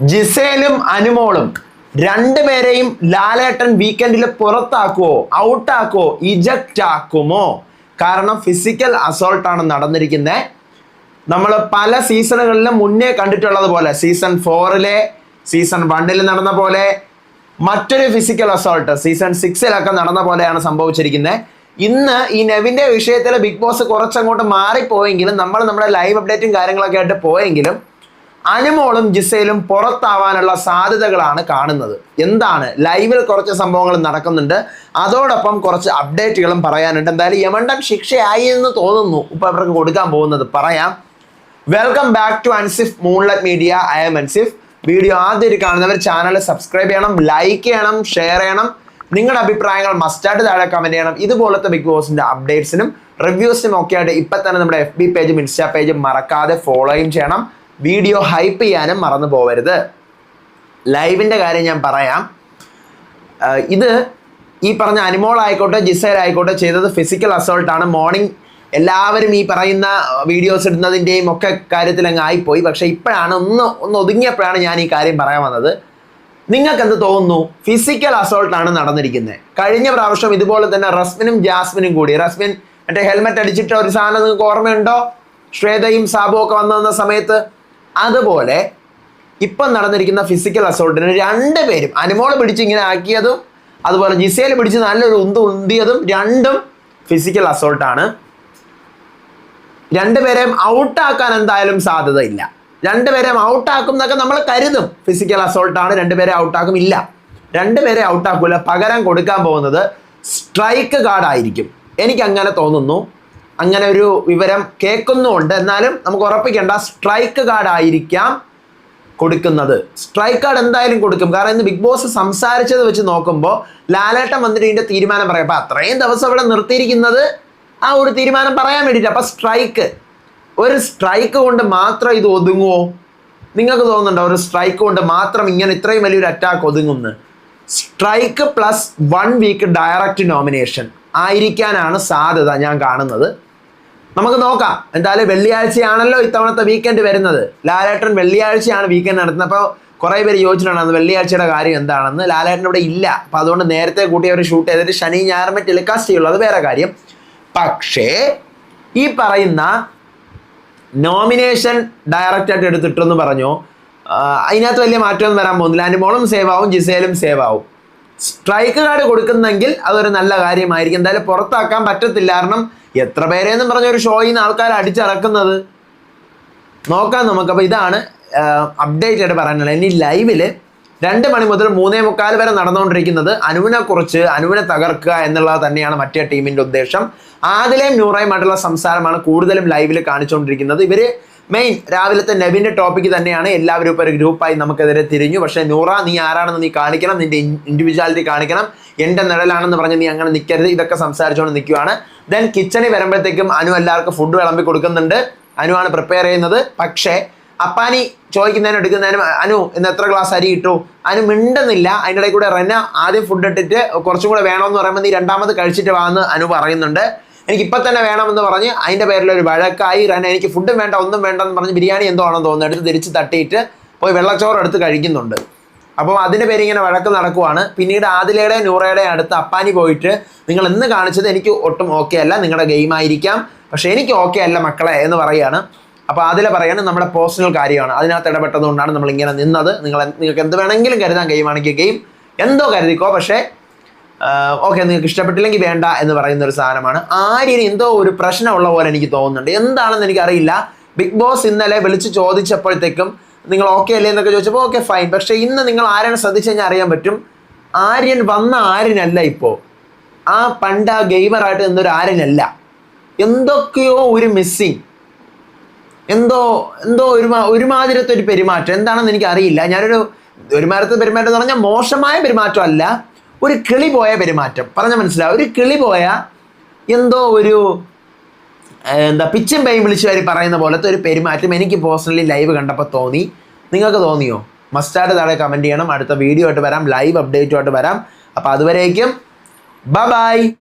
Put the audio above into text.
ജിസേലും അനുമോളും രണ്ടുപേരെയും ലാലേട്ടൻ വീക്കെൻഡിൽ പുറത്താക്കുവോ ഔട്ടാക്കുവോ ഇജക്റ്റ് ആക്കുമോ കാരണം ഫിസിക്കൽ അസോൾട്ടാണ് നടന്നിരിക്കുന്നത് നമ്മൾ പല സീസണുകളിലും മുന്നേ കണ്ടിട്ടുള്ളത് പോലെ സീസൺ ഫോറിലെ സീസൺ വണ്ണിൽ നടന്ന പോലെ മറ്റൊരു ഫിസിക്കൽ അസോൾട്ട് സീസൺ സിക്സിലൊക്കെ നടന്ന പോലെയാണ് സംഭവിച്ചിരിക്കുന്നത് ഇന്ന് ഈ നെവിന്റെ വിഷയത്തിൽ ബിഗ് ബോസ് കുറച്ചങ്ങോട്ട് മാറിപ്പോയെങ്കിലും നമ്മൾ നമ്മുടെ ലൈവ് അപ്ഡേറ്റും കാര്യങ്ങളൊക്കെ ആയിട്ട് പോയെങ്കിലും അനുമോളും ജിസയിലും പുറത്താവാനുള്ള സാധ്യതകളാണ് കാണുന്നത്. എന്താണ്? ലൈവിൽ കുറച്ച് സംഭവങ്ങൾ നടക്കുന്നുണ്ട്. അതോടൊപ്പം കുറച്ച് അപ്ഡേറ്റുകളും പറയാനുണ്ട്. എന്തായാലും യമണ്ടൻ ശിക്ഷയായി എന്ന് തോന്നുന്നു. ഇപ്പൊ അവർക്ക് കൊടുക്കാൻ പോകുന്നത് പറയാം. Welcome back to Ansif moonlight media I M Ansif video ആദ്യം കാണുന്നവർ ചാനൽ സബ്സ്ക്രൈബ് ചെയ്യണം ലൈക്ക് ചെയ്യണം ഷെയർ ചെയ്യണം. നിങ്ങളുടെ അഭിപ്രായങ്ങൾ മസ്റ്റായിട്ട് താഴെ കമന്റ് ചെയ്യണം. ഇതുപോലത്തെ ബിഗ് ബോസിന്റെ അപ്ഡേറ്റ്സിനും റിവ്യൂസിനും ഒക്കെ ആയിട്ട് ഇപ്പൊ തന്നെ നമ്മുടെ എഫ് ബി പേജും ഇൻസ്റ്റാ പേജും മറക്കാതെ ഫോളോയും ചെയ്യണം. വീഡിയോ ഹൈപ്പ് ചെയ്യാനും മറന്നു പോകരുത് ലൈവിന്റെ കാര്യം ഞാൻ പറയാം. ഇത് ഈ പറഞ്ഞ അനിമോൾ ആയിക്കോട്ടെ ജിസേൽ ആയിക്കോട്ടെ ചെയ്തത് ഫിസിക്കൽ അസോൾട്ടാണ് മോർണിംഗ് എല്ലാവരും ഈ പറയുന്ന വീഡിയോസ് ഇടുന്നതിന്റെയും ഒക്കെ കാര്യത്തിൽ അങ്ങ് ആയിപ്പോയി. പക്ഷെ ഇപ്പോഴാണ് ഒന്ന് ഒന്ന് ഒതുങ്ങിയപ്പോഴാണ് ഞാൻ ഈ കാര്യം പറയാൻ വന്നത്. നിങ്ങൾക്ക് എന്ത് തോന്നുന്നു ഫിസിക്കൽ അസോൾട്ടാണ് നടന്നിരിക്കുന്നത് കഴിഞ്ഞ പ്രാവശ്യം ഇതുപോലെ തന്നെ റസ്മിനും ജാസ്മിനും കൂടി റസ്മിൻ മറ്റേ ഹെൽമെറ്റ് അടിച്ചിട്ട് ഒരു സാധനം നിങ്ങൾക്ക് ഓർമ്മയുണ്ടോ? ശ്വേതയും സാബുവും ഒക്കെ വന്നു വന്ന സമയത്ത് അതുപോലെ ഇപ്പം നടന്നിരിക്കുന്ന ഫിസിക്കൽ അസോൾട്ടിന് രണ്ട് പേരും അനുമോളെ പിടിച്ച് ഇങ്ങനെ ആക്കിയതും അതുപോലെ ജിസേൽ പിടിച്ച് നല്ലൊരു ഉന്ത് ഉന്തിയതും രണ്ടും ഫിസിക്കൽ അസോൾട്ടാണ് രണ്ടുപേരെയും ഔട്ടാക്കാൻ എന്തായാലും സാധ്യതയില്ല. രണ്ടുപേരെയും ഔട്ടാക്കും എന്നൊക്കെ നമ്മൾ കരുതും. ഫിസിക്കൽ അസോൾട്ടാണ് രണ്ടുപേരെ ഔട്ടാക്കും ഇല്ല. രണ്ടുപേരെ ഔട്ടാക്കൂല പകരം കൊടുക്കാൻ പോകുന്നത് സ്ട്രൈക്ക് കാർഡായിരിക്കും എനിക്ക് അങ്ങനെ തോന്നുന്നു. അങ്ങനെ ഒരു വിവരം കേൾക്കുന്നുമുണ്ട്. എന്നാലും നമുക്ക് ഉറപ്പിക്കേണ്ട സ്ട്രൈക്ക് കാർഡ് ആയിരിക്കാം കൊടുക്കുന്നത്. സ്ട്രൈക്ക് കാർഡ് എന്തായാലും കൊടുക്കും. കാരണം ഇന്ന് ബിഗ് ബോസ് സംസാരിച്ചത് വെച്ച് നോക്കുമ്പോൾ ലാലേട്ടൻ വന്നിട്ട് തീരുമാനം പറയാം. അപ്പൊ അത്രയും ദിവസം ഇവിടെ നിർത്തിയിരിക്കുന്നത് ആ ഒരു തീരുമാനം പറയാൻ വേണ്ടിയിട്ട്. അപ്പൊ സ്ട്രൈക്ക് ഒരു സ്ട്രൈക്ക് കൊണ്ട് മാത്രം ഇത് ഒതുങ്ങുമോ നിങ്ങൾക്ക് തോന്നുന്നുണ്ടോ? ഒരു സ്ട്രൈക്ക് കൊണ്ട് മാത്രം ഇങ്ങനെ ഇത്രയും വലിയൊരു attack ഒതുങ്ങുന്നു. Strike plus one week direct nomination ആയിരിക്കാനാണ് സാധ്യത ഞാൻ കാണുന്നത്. നമുക്ക് നോക്കാം. എന്തായാലും വെള്ളിയാഴ്ചയാണല്ലോ ഇത്തവണത്തെ വീക്കെൻഡ് വരുന്നത്. ലാലേട്ടൻ വെള്ളിയാഴ്ചയാണ് വീക്കെൻഡ് നടത്തുന്നത്. അപ്പോൾ കുറേ പേര് യോജിച്ചിട്ടുണ്ടായിരുന്നു വെള്ളിയാഴ്ചയുടെ കാര്യം എന്താണെന്ന്? ലാലേട്ടൻ ഇവിടെ ഇല്ല. അപ്പം അതുകൊണ്ട് നേരത്തെ കൂട്ടി അവർ ഷൂട്ട് ചെയ്തിട്ട് ശനി ഞായറും ടെലികാസ്റ്റ് ചെയ്യുള്ളൂ. അത് വേറെ കാര്യം. പക്ഷേ ഈ പറയുന്ന നോമിനേഷൻ ഡയറക്റ്റായിട്ട് എടുത്തിട്ടെന്ന് പറഞ്ഞു. അതിനകത്ത് വലിയ മാറ്റമൊന്നും വരാൻ പോകുന്നില്ല. അനുമോളും സേവ് ആവും ജിസേലും സേവ് ആവും. സ്ട്രൈക്ക് കാർഡ് കൊടുക്കുന്നെങ്കിൽ അതൊരു നല്ല കാര്യമായിരിക്കും. എന്തായാലും പുറത്താക്കാൻ പറ്റത്തില്ല. കാരണം എത്ര പേരെന്നും പറഞ്ഞ ഒരു ഷോയിൽ നിന്ന് ആൾക്കാർ അടിച്ചിറക്കുന്നത്? നോക്കാം നമുക്ക്. അപ്പോൾ ഇതാണ് അപ്ഡേറ്റ് ആയിട്ട് പറയാനുള്ളത്. ഇനി ലൈവിൽ രണ്ട് മണി മുതൽ മൂന്നേ മുക്കാൽ വരെ നടന്നുകൊണ്ടിരിക്കുന്നത് അനുവിനെ കുറിച്ച് അനുവിനെ തകർക്കുക എന്നുള്ളത് തന്നെയാണ് മറ്റേ ടീമിന്റെ ഉദ്ദേശം. ആദിലെയും നൂറയുമായിട്ടുള്ള സംസാരമാണ് കൂടുതലും ലൈവിൽ കാണിച്ചുകൊണ്ടിരിക്കുന്നത്. ഇവർ മെയിൻ രാവിലത്തെ നെബിന്റെ ടോപ്പിക് തന്നെയാണ്. എല്ലാവരും ഇപ്പോൾ ഒരു ഗ്രൂപ്പായി നമുക്കെതിരെ തിരിഞ്ഞു. പക്ഷേ നൂറ നീ ആരാണെന്ന് നീ കാണിക്കണം. നിന്റെ ഇൻഡിവിജ്വാലിറ്റി കാണിക്കണം. എന്റെ നിഴലാണെന്ന് പറഞ്ഞ് നീ അങ്ങനെ നിൽക്കരുത് ഇതൊക്കെ സംസാരിച്ചുകൊണ്ട് നിൽക്കുവാണ് ദെൻ കിച്ചണിൽ വരുമ്പോഴത്തേക്കും അനു എല്ലാവർക്കും ഫുഡ് വിളമ്പി കൊടുക്കുന്നുണ്ട്. അനുവാണ് പ്രിപ്പയർ ചെയ്യുന്നത്. പക്ഷേ അപ്പാനി ചോദിക്കുന്നതിനും എടുക്കുന്നതിനും അനു ഇന്ന് എത്ര ഗ്ലാസ് അരി ഇട്ടു? അനു മിണ്ടുന്നില്ല. അതിന്റെ ഇടയിൽ കൂടെ റെന ആദ്യം ഫുഡ് ഇട്ടിട്ട് കുറച്ചും കൂടെ വേണമെന്ന് പറയുമ്പോൾ നീ രണ്ടാമത് കഴിച്ചിട്ട് വാന്ന് അനു പറയുന്നുണ്ട്. എനിക്ക് ഇപ്പം തന്നെ വേണമെന്ന് പറഞ്ഞ് അതിന്റെ പേരിൽ ഒരു വഴക്കായി റെന എനിക്ക് ഫുഡും വേണ്ട ഒന്നും വേണ്ടെന്ന് പറഞ്ഞ് ബിരിയാണി എന്തോ ആണെന്ന് തോന്നുന്നു. എടുത്ത് തിരിച്ച് തട്ടിയിട്ട് പോയി വെള്ളച്ചോറ് എടുത്ത് കഴിക്കുന്നുണ്ട്. അപ്പോൾ അതിന്റെ പേര് ഇങ്ങനെ വഴക്ക് നടക്കുവാണ്. പിന്നീട് ആദിലയുടെ നൂറയുടെ അടുത്ത് അപ്പാനി പോയിട്ട് നിങ്ങൾ ഇന്ന് കാണിച്ചത് എനിക്ക് ഒട്ടും ഓക്കെ അല്ല നിങ്ങളുടെ ഗെയിം ആയിരിക്കാം. പക്ഷേ എനിക്ക് ഓക്കെ അല്ല മക്കളെ എന്ന് പറയുകയാണ് അപ്പോൾ അതിൽ പറയുന്നത് നമ്മുടെ പേഴ്സണൽ കാര്യമാണ്. അതിനകത്ത് ഇടപെട്ടതുകൊണ്ടാണ് നമ്മൾ ഇങ്ങനെ നിന്നത്. നിങ്ങൾ നിങ്ങൾക്ക് എന്ത് വേണമെങ്കിലും കരുതാൻ ഗെയിമാണെങ്കിൽ ഗെയിം എന്തോ കരുതിക്കോ പക്ഷേ ഓക്കെ നിങ്ങൾക്ക് ഇഷ്ടപ്പെട്ടില്ലെങ്കിൽ വേണ്ട എന്ന് പറയുന്ന ഒരു സാധനമാണ്. ആര്യന് എന്തോ ഒരു പ്രശ്നമുള്ള പോലെ എനിക്ക് തോന്നുന്നുണ്ട്. എന്താണെന്ന് എനിക്കറിയില്ല. ബിഗ് ബോസ് ഇന്നലെ വിളിച്ച് ചോദിച്ചപ്പോഴത്തേക്കും നിങ്ങൾ ഓക്കെ അല്ലേ എന്നൊക്കെ ചോദിച്ചപ്പോൾ ഓക്കെ ഫൈൻ. പക്ഷേ ഇന്ന് നിങ്ങൾ ആരാണ് ശ്രദ്ധിച്ചു കഴിഞ്ഞാൽ അറിയാൻ പറ്റും. ആര്യൻ വന്ന ആര്യനല്ല ഇപ്പോൾ. ആ പണ്ട ആ ഗെയിമറായിട്ട് നിന്നൊരു ആര്യനല്ല. എന്തൊക്കെയോ ഒരു മിസ്സിങ് എന്തോ എന്തോ ഒരു ഒരുമാതിരത്തെ ഒരു പെരുമാറ്റം. എന്താണെന്ന് എനിക്കറിയില്ല. ഞാനൊരു ഒരുമാതിരത്തെ പെരുമാറ്റം എന്ന് പറഞ്ഞാൽ മോശമായ പെരുമാറ്റം അല്ല ഒരു കിളി പോയ പെരുമാറ്റം. പറഞ്ഞ മനസ്സിലാവും ഒരു കിളി പോയ എന്തോ ഒരു എന്താ പിച്ചും പേയും വിളിച്ചു വരി പറയുന്ന പോലത്തെ ഒരു പെരുമാറ്റം എനിക്ക് പേഴ്സണലി ലൈവ് കണ്ടപ്പോൾ തോന്നി. നിങ്ങൾക്ക് തോന്നിയോ? മസ്റ്റാർഡ് താഴെ കമന്റ് ചെയ്യണം. അടുത്ത വീഡിയോ ആയിട്ട് വരാം. ലൈവ് അപ്ഡേറ്റുമായിട്ട് വരാം. അപ്പോൾ അതുവരേക്കും. ബ ബൈ